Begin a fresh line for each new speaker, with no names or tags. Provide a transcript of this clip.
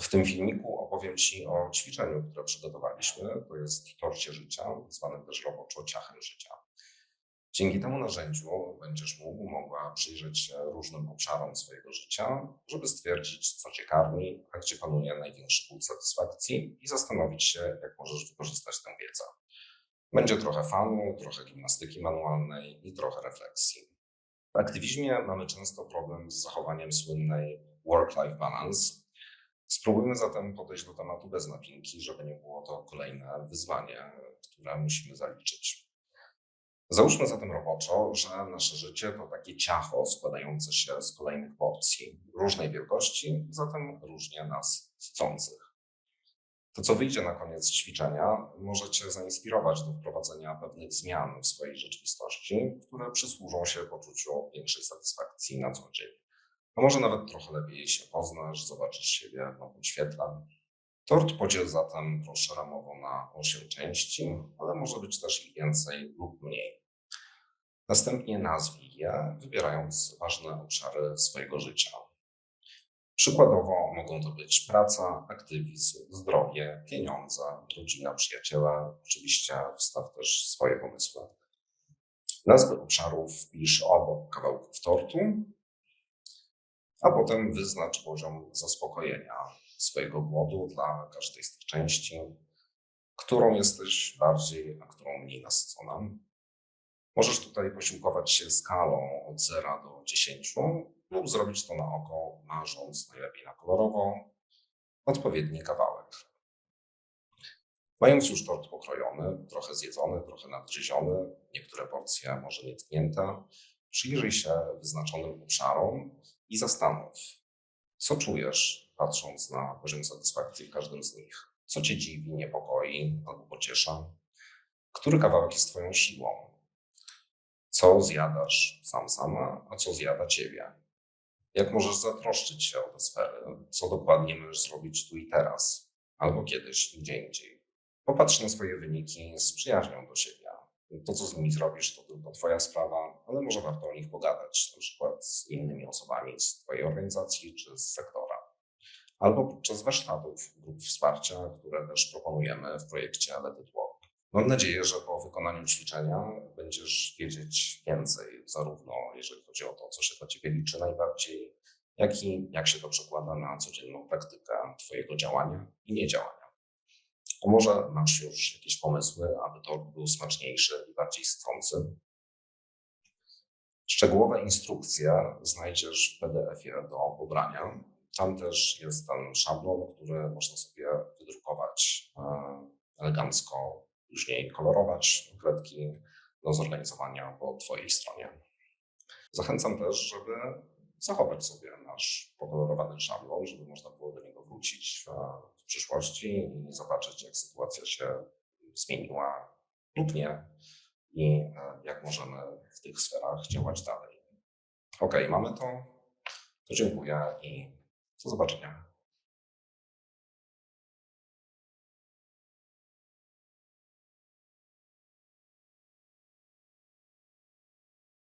W tym filmiku opowiem Ci o ćwiczeniu, które przygotowaliśmy. To jest torcie życia, zwanym też roboczo ciachem życia. Dzięki temu narzędziu będziesz mógł, mogła przyjrzeć się różnym obszarom swojego życia, żeby stwierdzić, co Cię karmi, a gdzie panuje największy punkt satysfakcji i zastanowić się, jak możesz wykorzystać tę wiedzę. Będzie trochę fanu, trochę gimnastyki manualnej i trochę refleksji. W aktywizmie mamy często problem z zachowaniem słynnej work-life balance. Spróbujmy zatem podejść do tematu bez napinki, żeby nie było to kolejne wyzwanie, które musimy zaliczyć. Załóżmy zatem roboczo, że nasze życie to takie ciacho składające się z kolejnych porcji różnej wielkości, zatem różnie nas sycących. To, co wyjdzie na koniec ćwiczenia, może Cię zainspirować do wprowadzenia pewnych zmian w swojej rzeczywistości, które przysłużą się poczuciu większej satysfakcji na co dzień. A może nawet trochę lepiej się poznasz, zobaczysz siebie w nowym świetle. Tort podziel zatem proszę ramowo na 8 części, ale może być też ich więcej lub mniej. Następnie nazwij je, wybierając ważne obszary swojego życia. Przykładowo mogą to być praca, aktywizm, zdrowie, pieniądze, rodzina, przyjaciele. Oczywiście wstaw też swoje pomysły. Nazwy obszarów wpisz obok kawałków tortu, a potem wyznacz poziom zaspokojenia swojego głodu dla każdej z tych części, którą jesteś bardziej, a którą mniej nasycona. Możesz tutaj posiłkować się skalą od 0 do 10 lub zrobić to na oko, marząc najlepiej na kolorowo odpowiedni kawałek. Mając już tort pokrojony, trochę zjedzony, trochę nadgryziony, niektóre porcje może nietknięte, przyjrzyj się wyznaczonym obszarom i zastanów, co czujesz, patrząc na poziom satysfakcji w każdym z nich. Co cię dziwi, niepokoi albo pociesza? Który kawałek jest twoją siłą? Co zjadasz sam sama, a co zjada ciebie? Jak możesz zatroszczyć się o te sfery? Co dokładnie możesz zrobić tu i teraz? Albo kiedyś, gdzie indziej? Popatrz na swoje wyniki z przyjaźnią do siebie. To, co z nimi zrobisz, to tylko Twoja sprawa, ale może warto o nich pogadać, na przykład z innymi osobami z Twojej organizacji czy z sektora. Albo podczas warsztatów, grup wsparcia, które też proponujemy w projekcie Let It Work. Mam nadzieję, że po wykonaniu ćwiczenia będziesz wiedzieć więcej, zarówno jeżeli chodzi o to, co się dla Ciebie liczy najbardziej, jak i jak się to przekłada na codzienną praktykę Twojego działania i niedziałania. A może masz już jakieś pomysły, aby to był smaczniejszy i bardziej sycący? Szczegółowe instrukcje znajdziesz w PDF-ie do pobrania. Tam też jest ten szablon, który można sobie wydrukować e, elegancko, później kolorować kredki do zorganizowania po Twojej stronie. Zachęcam też, żeby zachować sobie nasz pokolorowany szablon, żeby można było do niego wrócić przyszłości i zobaczyć, jak sytuacja się zmieniła lub nie i e, jak możemy w tych sferach działać dalej. Ok, mamy to. To dziękuję i do zobaczenia.